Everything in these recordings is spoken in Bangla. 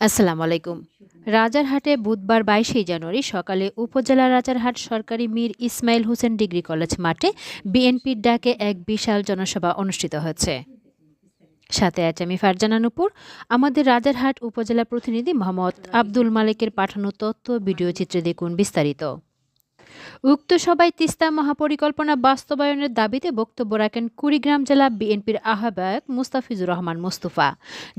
আসসালামু আলাইকুম। রাজারহাটে বুধবার বাইশে জানুয়ারি সকালে উপজেলা রাজারহাট সরকারি মীর ইসমাইল হোসেন ডিগ্রি কলেজ মাঠে বিএনপির ডাকে এক বিশাল জনসভা অনুষ্ঠিত হয়েছে। সাথে আছে আমি ফারজানা নুপুর। আমাদের রাজারহাট উপজেলা প্রতিনিধি মোহাম্মদ আব্দুল মালিকের পাঠানো তথ্য, ভিডিও চিত্রে দেখুন বিস্তারিত। উক্ত সভায় তিস্তা মহাপরিকল্পনা বাস্তবায়নের দাবিতে বক্তব্য রাখেন কুড়িগ্রাম জেলা বিএনপির আহ্বায়ক মুস্তাফিজুর রহমান মোস্তফা,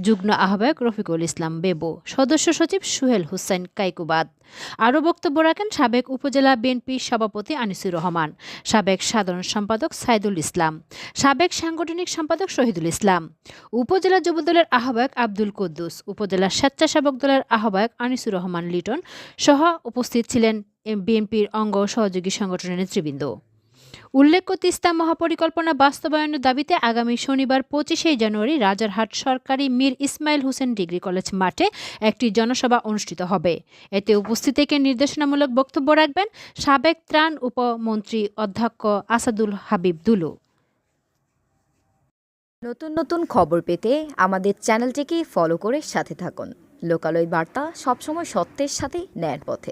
যুগ্ম আহ্বায়ক রফিকুল ইসলাম বেবু, সদস্য সচিব সুহেল হুসাইন কাইকুবাদ। আরও বক্তব্য রাখেন সাবেক উপজেলা বিএনপি সভাপতি আনিসুর রহমান, সাবেক সাধারণ সম্পাদক সাইদুল ইসলাম, সাবেক সাংগঠনিক সম্পাদক শহীদুল ইসলাম। উপজেলা যুবদলের আহ্বায়ক আব্দুল কুদ্দুস, উপজেলা স্বেচ্ছাসেবক দলের আহ্বায়ক আনিসুর রহমান লিটন সহ উপস্থিত ছিলেন বিএনপির অঙ্গ সহযোগী সংগঠনের নেতৃবৃন্দ। উল্লেখ্য, তিস্তা মহাপরিকল্পনা বাস্তবায়নের দাবিতে আগামী শনিবার পঁচিশে জানুয়ারি রাজারহাট সরকারি মীর ইসমাইল হোসেন ডিগ্রি কলেজ মাঠে একটি জনসভা অনুষ্ঠিত হবে। এতে উপস্থিত থেকে নির্দেশনামূলক বক্তব্য রাখবেন সাবেক ত্রাণ উপমন্ত্রী অধ্যক্ষ আসাদুল হাবিব দুলু। নতুন নতুন খবর পেতে আমাদের চ্যানেলটিকে ফলো করে সাথে থাকুন। লোকালয় বার্তা সবসময় সত্যের সাথে ন্যায়ের পথে।